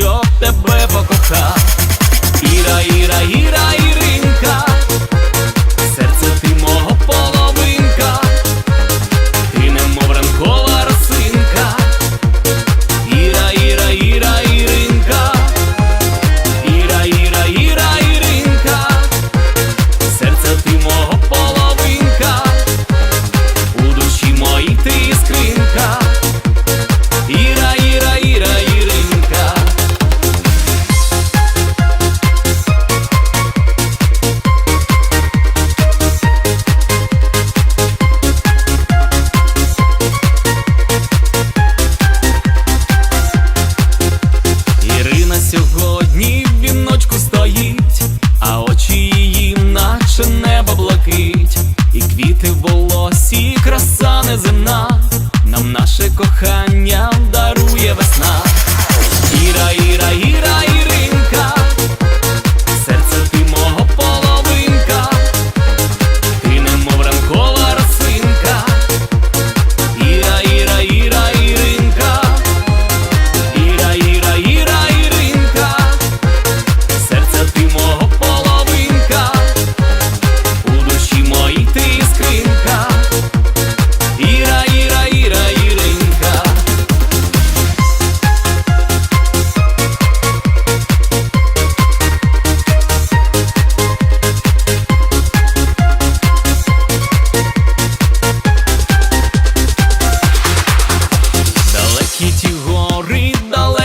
your the краса неземна, нам наше кохання.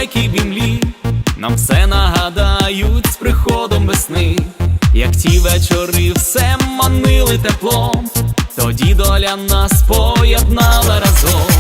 Далекі бімлі, нам все нагадають з приходом весни, як ті вечори все манили теплом, тоді доля нас поєднала разом.